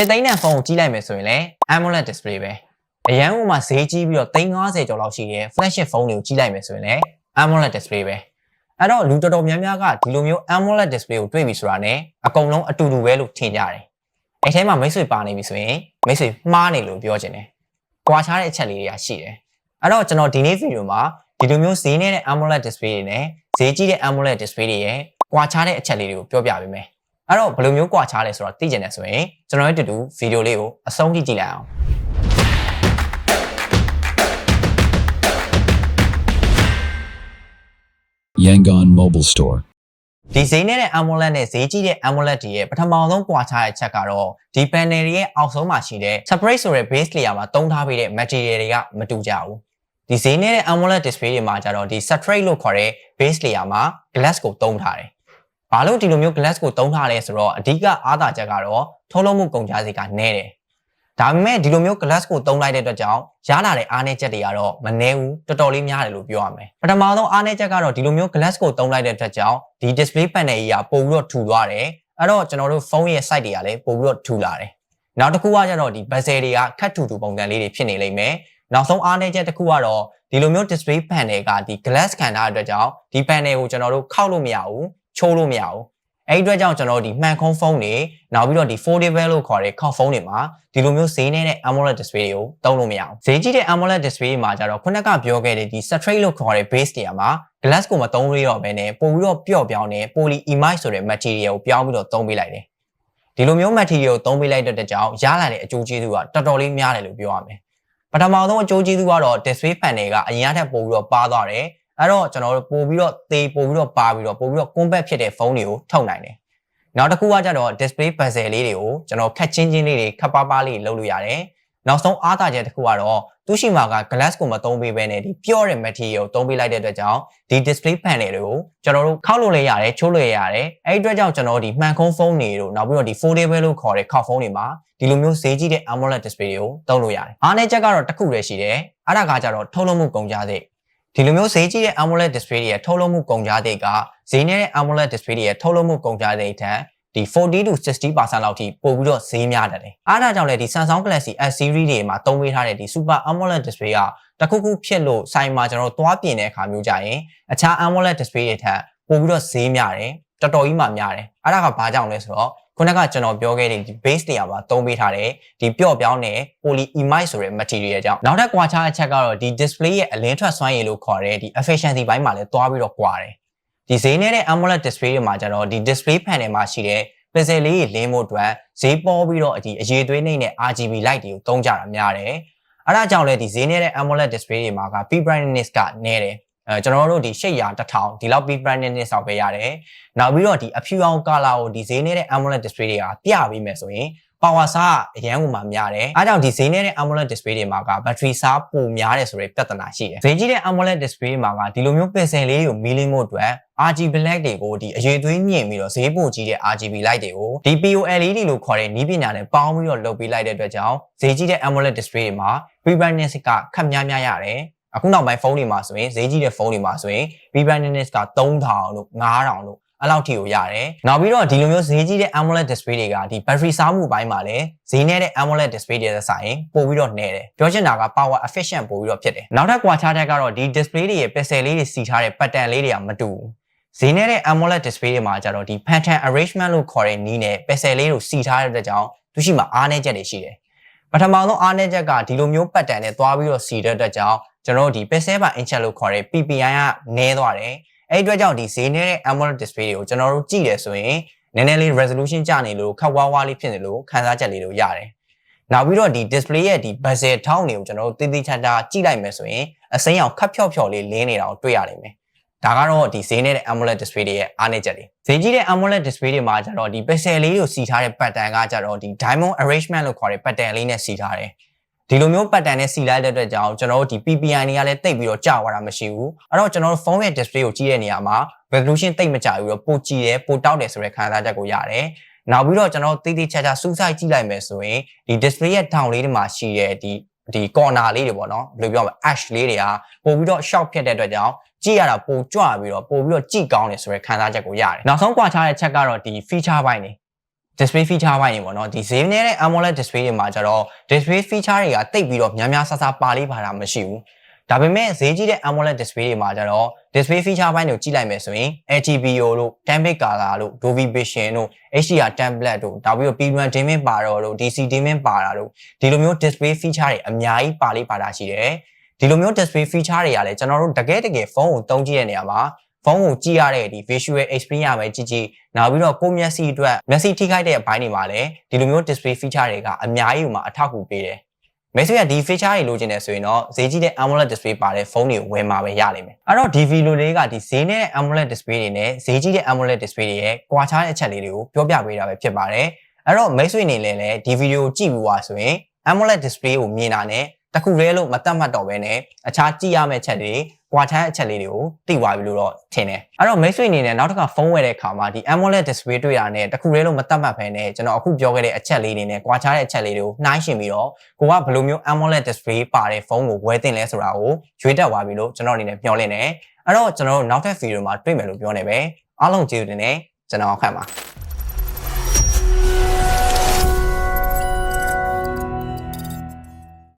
ရှစ်သိန်းတန်ဖုန်းကိုကြီးလိုက်မယ်ဆိုရင်လည်း AMOLED display ပဲအရန်ဥမှာဈေးကြီးပြီးတော့350ကျော်လောက်ရှိတဲ့ flagship ဖုန်းတွေကိုကြီးလိုက်မယ်ဆိုရင်လည်း AMOLED display ပဲအဲ့တော့လူတော်တော်များများကဒီလိုမျိုး AMOLED display ကိုတွေ့ပြီဆိုတာနဲ့အကုန်လုံးအတူတူပဲလို့ထင်ကြတယ်အဲ့ထဲမှာမိတ်ဆွေပါနေပြီဆိုရင်မိတ်ဆွေမှားနေလို့ပြောချင်တယ်ကြွာချတဲ့အချက်လေးတွေကရှိတယ်အဲ့တော့ကျွန်တော်ဒီနေ့ဗီဒီယိုမှာဒီလိုမျိုးဈေးနေတဲ့ AMOLED display တွေနဲ့ဈေးကြီးတဲ့ AMOLED display တွေရဲ့ကြွာချတဲ့အချက်လေးတွေကိုပြောပြပေးမယ် အဲ့တော့ဘယ်လိုမျိုးကြွာချလဲဆိုတော့သိကျင်တယ်ဆိုရင်ကျွန်တော်တို့တူတူဗီဒီယိုလေးကိုအဆုံးထိကြည့်လိုက်အောင် Yangon Mobile Store. ဒီဈေးနဲ့တဲ့ AMOLED နဲ့ဈေးကြီးတဲ့ AMOLED တွေရဲ့ပထမဆုံးကွာခြားတဲ့ချက်ကတော့ဒီ panel တွေရဲ့အောက်ဆုံးမှာရှိတဲ့ separate ဆိုတဲ့ base layer မှာတုံးထားပေးတဲ့ material တွေကမတူကြဘူးဒီဈေးနဲ့တဲ့ AMOLED display တွေမှာကျတော့ဒီ substrate လို့ခေါ်တဲ့ base layer မှာ glass ကိုတုံးထားတယ် ဘာလို့ဒီလိုမျိုး glass ကိုတုံးထားလဲဆိုတော့အဓိကအားသာချက်ကတော့ထုတ်လုပ်မှုကုန်ကျစရိတ်ကနည်းတယ်ဒါပေမဲ့ဒီလိုမျိုး glass ကိုတုံးလိုက်တဲ့အတွက်ကြောင့်ရလာတဲ့အားနည်းချက်တွေကတော့မနည်းဘူးတော်တော်လေးများတယ်လို့ပြောရမယ်ပထမဆုံးအားနည်းချက်ကတော့ဒီလိုမျိုး glass ကိုတုံးလိုက်တဲ့အတွက်ကြောင့်ဒီ display panel ကြီးကပိုပြီးတော့ထူသွားတယ်အဲ့တော့ကျွန်တော်တို့ဖုန်းရဲ့ site တွေကလည်းပိုပြီးတော့ထူလာတယ်နောက်တစ်ခုကကျတော့ဒီ bezel တွေကခက်ထူထူပုံစံလေးတွေဖြစ်နေလိမ့်မယ်နောက်ဆုံးအားနည်းချက်တစ်ခုကတော့ဒီလိုမျိုး display panel ကဒီ glass ခံထားတဲ့အတွက်ကြောင့်ဒီ panel ကိုကျွန်တော်တို့ခောက်လို့မရဘူး ချိုးလို့မရဘူးအဲ့ဒီအတွက်ကြောင့်ကျွန်တော်တို့ဒီမှန်ခုံးဖုန်းတွေနောက်ပြီးတော့ဒီ foldable လို့ခေါ်တဲ့ခောက်ဖုန်းတွေမှာဒီလိုမျိုးဈေးနေတဲ့ AMOLED display တွေကိုသုံးလို့မရအောင်ဈေးကြီးတဲ့ AMOLED display တွေမှာကျတော့ခုနကပြောခဲ့တဲ့ဒီ substrate လို့ခေါ်တဲ့ base တွေမှာ glass ကိုမသုံးရတော့ဘဲနဲ့ပို့ပြီးတော့ပျော့ပြောင်းတဲ့ poly imide ဆိုတဲ့ material ကိုပြောင်းပြီးတော့သုံးပေးလိုက်တယ်ဒီလိုမျိုး material ကိုသုံးပေးလိုက်တဲ့အတွက်ကြောင့်ရလာတဲ့အကျိုးကျေးဇူးကတော်တော်လေးများတယ်လို့ပြောရမယ်ပထမဆုံးအကျိုးကျေးဇူးကတော့ display panel ကအရင်ကထက်ပိုပြီးတော့ပါသွားတယ် အဲ့တော့ကျွန်တော်တို့ပို့ပြီးတော့သေပို့ပြီးတော့ပါပြီးတော့ပို့ပြီးတော့ compact ဖြစ်တဲ့ဖုန်းတွေကိုထုတ်နိုင်တယ်နောက်တစ်ခုကကြတော့ display bezel လေးတွေကိုကျွန်တော်ခက်ချင်းချင်းလေးတွေခပ်ပါးပါးလေးလုပ်လို့ရတယ်။နောက်ဆုံးအားသာချက်တစ်ခုကတော့သူရှိမှာက glass ကိုမသုံးပေးဘဲနဲ့ဒီ pure တဲ့ material ကိုသုံးပေးလိုက်တဲ့အတွက်ကြောင့်ဒီ display panel တွေကိုကျွန်တော်တို့ခောက်လို့လည်းရတယ်ချိုးလို့လည်းရတယ်။အဲဒီအတွက်ကြောင့်ကျွန်တော်ဒီမှန်ခုံးဖုန်းတွေတို့နောက်ပြီးတော့ဒီ foldable လို့ခေါ်တဲ့ခောက်ဖုန်းတွေမှာဒီလိုမျိုးဈေးကြီးတဲ့ AMOLED display တွေကိုသုံးလို့ရတယ်။အားနည်းချက်ကတော့တစ်ခုတည်းရှိတယ်။အဲ့ဒါကကြတော့ထုတ်လုပ်မှုကုန်ကြစိတ် ဒီလိုမျိုးဈေးကြီးတဲ့ AMOLED display တွေရဲ့ထုတ်လုပ်မှုကုန်ကြစိတ်ကဈေးနေတဲ့ AMOLED display တွေရဲ့ထုတ်လုပ်မှုကုန်ကြစိတ်ထက်ဒီ40 to 60%လောက်ထိပို့ပြီးတော့ဈေးများတယ်။အားဒါကြောင့်လည်းဒီ Samsung Galaxy S series တွေမှာသုံးပေးထားတဲ့ဒီ Super AMOLED display ကတခုခုဖြစ်လို့ဆိုင်မှာကျွန်တော်တို့သွားပြင်တဲ့အခါမျိုးကြရင်အခြား AMOLED display တွေထက်ပို့ပြီးတော့ဈေးများတယ်။တော်တော်ကြီးမှများတယ်။အဲ့ဒါကဘာကြောင့်လဲဆိုတော့ ခုနကကျွန်တော်ပြောခဲ့တဲ့ဒီ base တွေပါသုံးပေးထားတဲ့ဒီပျော့ပြောင်းတဲ့ poly imide ဆိုတဲ့ material ကြောင့်နောက်ထပ်ကွာခြားအချက်ကတော့ဒီ display ရဲ့အလင်းထွက်စွမ်းရည်လို့ခေါ်တဲ့ဒီ efficiency ဘိုင်းမှာလည်းတွားပြီးတော့ကွာတယ်။ဒီဈေးနေတဲ့ AMOLED display တွေမှာကျတော့ဒီ display panel မှာရှိတဲ့ pixel လေးတွေလင်းဖို့အတွက်ဈေးပေါ်ပြီးတော့ဒီအရေးသွေးနှိမ့်တဲ့ RGB light တွေကိုသုံးကြတာများတယ်။အဲဒါကြောင့်လည်းဒီဈေးနေတဲ့ AMOLED display တွေမှာက peak brightness ကနည်းတယ်။ အဲကျွန်တော်တို့ဒီ800 1000ဒီလောက် peak brightness ဆောက်ပေးရတယ်။နောက်ပြီးတော့ဒီအဖြူအောင် color ကိုဒီဈေးနေတဲ့ AMOLED display တွေကပြပေးမယ်ဆိုရင် power စားအရန်ကိုမှများတယ်။အဲကြောင့်ဒီဈေးနေတဲ့ AMOLED display တွေမှာက battery စားပိုများတယ်ဆိုတဲ့ပြဿနာရှိတယ်။ဈေးကြီးတဲ့ AMOLED display မှာကဒီလိုမျိုး pixel လေးကိုမီးလင်းဖို့အတွက် RGB light တွေကိုဒီအရေးသွေးမြင့်ပြီးတော့ဈေးပိုကြီးတဲ့ RGB light တွေကိုဒီ POLED လို့ခေါ်တဲ့နည်းပညာနဲ့ပေါင်းပြီးတော့လုပ်ပေးလိုက်တဲ့အတွက်ကြောင့်ဈေးကြီးတဲ့ AMOLED display တွေမှာ brightness ကခက်များများရတယ်။ အခုနောက်ပိုင်းဖုန်းတွေမှာဆိုရင်ဈေးကြီးတဲ့ဖုန်းတွေမှာဆိုရင် brightness က3000လို့5000လို့အဲ့လောက်ထိကိုရတယ်။နောက်ပြီးတော့ဒီလိုမျိုးဈေးကြီးတဲ့ AMOLED display တွေကဒီ battery စားမှုပိုင်းမှာလည်းဈေးနဲ့တဲ့ AMOLED display တွေသက်ဆိုင်ပို့ပြီးတော့နည်းတယ်။ပြောချင်တာက power efficient ပို့ပြီးတော့ဖြစ်တယ်။နောက်ထပ်ကွာခြားချက်ကတော့ဒီ display တွေရဲ့ pixel လေးတွေစီထားတဲ့ pattern လေးတွေကမတူဘူး။ဈေးနဲ့တဲ့ AMOLED display တွေမှာကျတော့ဒီ pattern arrangement လို့ခေါ်တဲ့နည်းနဲ့ pixel လေးကိုစီထားတဲ့အတွက်ကြောင့်သူရှိမှာအားနည်းချက်တွေရှိတယ်။ ပထမဆုံးအားနည်းချက်ကဒီလိုမျိုး pattern နဲ့သွားပြီးတော့စီတဲ့အတွက်ကြောင့်ကျွန်တော်တို့ဒီ pixel by inch လို့ခေါ်တဲ့ PPI ကနည်းသွားတယ်။အဲ့ဒီအတွက်ကြောင့်ဒီဈေးနေတဲ့ AMOLED display တွေကိုကျွန်တော်တို့ကြည့်တယ်ဆိုရင်နည်းနည်းလေး resolution ကျနေလို့ခက်ဝါးဝါးလေးဖြစ်နေလို့ခန်းစားချက်လေးတွေရတယ်။နောက်ပြီးတော့ဒီ display ရဲ့ဒီ bezel ထောင်းတွေကိုကျွန်တော်တို့တိတိကျကျကြည့်လိုက်မယ်ဆိုရင်အစိမ်းအောင်ခက်ဖြော့ဖြော့လေးလင်းနေတာကိုတွေ့ရနိုင်မယ်။ ဒါကတော့ဒီဈေးနေတဲ့ AMOLED display တွေရဲ့အားနည်းချက်တွေ။ဈေးကြီးတဲ့ AMOLED display တွေမှာကျတော့ဒီ pixel လေးကိုစီထားတဲ့ pattern ကကျတော့ဒီ diamond arrangement လို့ခေါ်တဲ့ pattern လေးနဲ့စီထားတယ်။ဒီလိုမျိုး pattern နဲ့စီလိုက်တဲ့အတွက်ကြောင့်ကျွန်တော်တို့ဒီ PPI တွေကလည်းတိတ်ပြီးတော့ကြာသွားတာမရှိဘူး။အဲ့တော့ကျွန်တော်တို့ဖုန်းရဲ့ display ကိုကြည့်တဲ့နေရာမှာ resolution တိတ်မကြဘူးတော့ပိုကြည့်တယ်ပိုတောက်တယ်ဆိုတဲ့ခံစားချက်ကိုရတယ်။နောက်ပြီးတော့ကျွန်တော်တို့တိတိကျကျစူးစိုက်ကြည့်လိုက်မယ်ဆိုရင်ဒီ display ရဲ့ down လေးတွေမှာရှိတဲ့ဒီဒီ corner လေးတွေပေါ့နော်ဘယ်လိုပြောမလဲ ash လေးတွေကပို့ပြီးတော့ shock ဖြစ်တဲ့အတွက်ကြောင့် ကြည့်ရတာပိုကြွပြီးတော့ပို့ပြီးတော့ကြည့်ကောင်းတယ်ဆိုတဲ့ခံစားချက်ကိုရတယ်။နောက်ဆုံးကွာခြားတဲ့ချက်ကတော့ဒီ feature ဘိုင်းနေ display feature ဘိုင်းနေပေါ့နော်ဒီဈေးနေတဲ့ AMOLED display တွေမှာကျတော့ display feature တွေကတိတ်ပြီးတော့များများဆဆပါလေးပါတာမရှိဘူးဒါပေမဲ့ဈေးကြီးတဲ့ AMOLED display တွေမှာကျတော့ display feature ဘိုင်းကိုကြည့်လိုက်မယ်ဆိုရင် RGBO တို့10 bit color တို့ Dolby Vision တို့ HDR template တို့နောက်ပြီးတော့ P1 dimming ပါတော့တို့ DC dimming ပါတာတို့ဒီလိုမျိုး display feature တွေအများကြီးပါလေးပါတာရှိတယ် ဒီလိုမျိုး display feature တွေကလည်းကျွန်တော်တို့တကယ်တကယ်ဖုန်းကိုသုံးကြည့်တဲ့နေရာမှာဖုန်းကိုကြည့်ရတဲ့ဒီ visual experience ပဲကြည့်ကြည့်နောက်ပြီးတော့ကိုယ့်မျက်စိအတွက်မျက်စိထိခိုက်တဲ့အပိုင်းတွေမှာလည်းဒီလိုမျိုး display feature တွေကအများကြီးဟိုမှာအထောက်အကူပေးတယ်မိတ်ဆွေကဒီ feature တွေလိုချင်တယ်ဆိုရင်တော့ဈေးကြီးတဲ့ AMOLED display ပါတဲ့ဖုန်းတွေကိုဝယ်မှာပဲရလိမ့်မယ်အဲ့တော့ဒီဗီလိုတွေကဒီဈေးနဲ့ AMOLED display တွေနဲ့ဈေးကြီးတဲ့ AMOLED display တွေရဲ့ကွာခြားတဲ့အချက်လေးတွေကိုပြောပြပေးတာပဲဖြစ်ပါတယ်အဲ့တော့မိတ်ဆွေအနေနဲ့လည်းဒီဗီဒီယိုကြည့်ပြီးွားဆိုရင် AMOLED display ကိုမြင်တာနဲ့ တခုတည်းလို့မတတ်မှတ်တော့ဘဲနဲ့အခြားကြည့်ရမယ့်ချက်တွေကွာခြားအချက်လေးတွေကိုသိသွားပြီလို့တော့ထင်တယ်အဲ့တော့မိတ်ဆွေအနေနဲ့နောက်တစ်ခါဖုန်းဝယ်တဲ့အခါမှာဒီ AMOLED display တွေ့ရတဲ့တခုတည်းလို့မတတ်မှတ်ဘဲနဲ့ကျွန်တော်အခုပြောခဲ့တဲ့အချက်လေးတွေနဲ့ကွာခြားတဲ့အချက်လေးတွေကိုနှိုင်းယှဉ်ပြီးတော့ကိုကဘယ်လိုမျိုး AMOLED display ပါတဲ့ဖုန်းကိုဝယ်တင်လဲဆိုတာကိုရွေးတက်သွားပြီလို့ကျွန်တော်အနေနဲ့ပြောလင်းတယ်အဲ့တော့ကျွန်တော်တို့နောက်ထပ်ဗီဒီယိုမှာတွေ့မယ်လို့ပြောနေပဲအားလုံးကျေးဇူးတင်တယ်ကျွန်တော်ခန့်ပါ